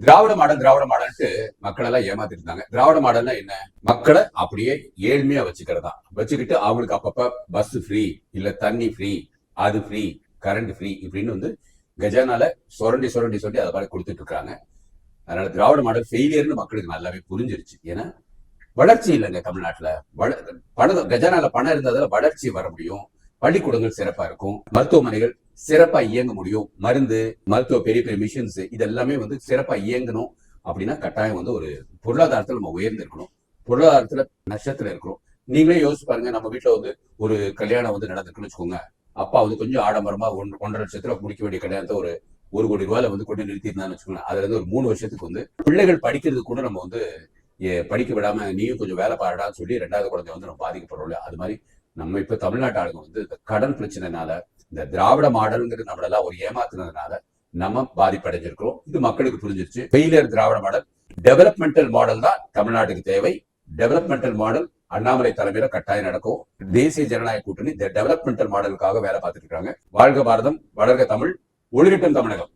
திராவிட model திராவிட மாடல்ட்டு மக்கள் எல்லாம் ஏமாத்திட்டு இருந்தாங்க திராவிட மாடல்னா என்ன? மக்களை அப்படியே ஏழ்மையா வச்சுக்கிறதா. வச்சுக்கிட்டு அவங்களுக்கு அப்பப்ப பஸ் ஃப்ரீ இல்ல தண்ணி ஃப்ரீ அது ஃப்ரீ கரண்ட் ஃப்ரீ இப்படின்னு வந்து கஜானால சுரண்டி சுரண்டி சொல்லி அதை மாதிரி கொடுத்துட்டு இருக்காங்க அதனால திராவிட மாடல் ஃபெயிலியர்னு மக்களுக்கு நல்லாவே புரிஞ்சிருச்சு. ஏன்னா வளர்ச்சி இல்லைங்க தமிழ்நாட்டுல. வள பணம் கஜானால பணம் இருந்ததால வளர்ச்சி வர முடியும். பள்ளிக்கூடங்கள் சிறப்பா இருக்கும். மருத்துவமனைகள் சிறப்பா இயங்க முடியும். மருந்து மருத்துவ பெரிய பெரிய மிஷின்ஸ் இது எல்லாமே வந்து சிறப்பா இயங்கணும் அப்படின்னா கட்டாயம் வந்து ஒரு பொருளாதாரத்துல நம்ம உயர்ந்திருக்கணும். பொருளாதாரத்துல நஷ்டத்துல இருக்கிறோம் நீங்களே யோசிச்சு பாருங்க நம்ம வீட்டுல வந்து ஒரு கல்யாணம் வந்து நடந்திருக்குன்னு வச்சுக்கோங்க. அப்பா வந்து கொஞ்சம் ஆடம்பரமா ஒன்று ஒன்றரை லட்சத்துல முடிக்க வேண்டிய கல்யாணத்தை ஒரு ஒரு கோடி ரூபாயில வந்து கொண்டு நிறுத்திருந்தான்னு வச்சுக்கோங்க. அதுல இருந்து ஒரு மூணு வருஷத்துக்கு வந்து பிள்ளைகள் படிக்கிறது கூட நம்ம வந்து படிக்க விடாம நீயும் கொஞ்சம் வேலை பாருடான்னு சொல்லி ரெண்டாவது குழந்தை வந்து நம்ம பாதிக்கப்படுறோம்ல அது மாதிரி நம்ம இப்ப தமிழ்நாட்டு ஆளுங்க வந்து இந்த கடன் பிரச்சனைனால இந்த திராவிட மாடல்ங்கிறது நம்மளெல்லாம் ஒரு ஏமாத்துனதுனால நம்ம பாதிப்படைஞ்சிருக்கிறோம். இது மக்களுக்கு புரிஞ்சிருச்சு. Failure Dravida model developmental model தான் தமிழ்நாட்டுக்கு தேவை. டெவலப்மெண்டல் மாடல் அண்ணாமலை தலைமையில கட்டாயம் நடக்கும். தேசிய ஜனநாயக கூட்டணி டெவலப்மெண்டல் மாடலுக்காக வேலை பார்த்துட்டு இருக்காங்க. வாழ்க பாரதம் வளர்க தமிழ் ஒளிரட்டும் தமிழகம்.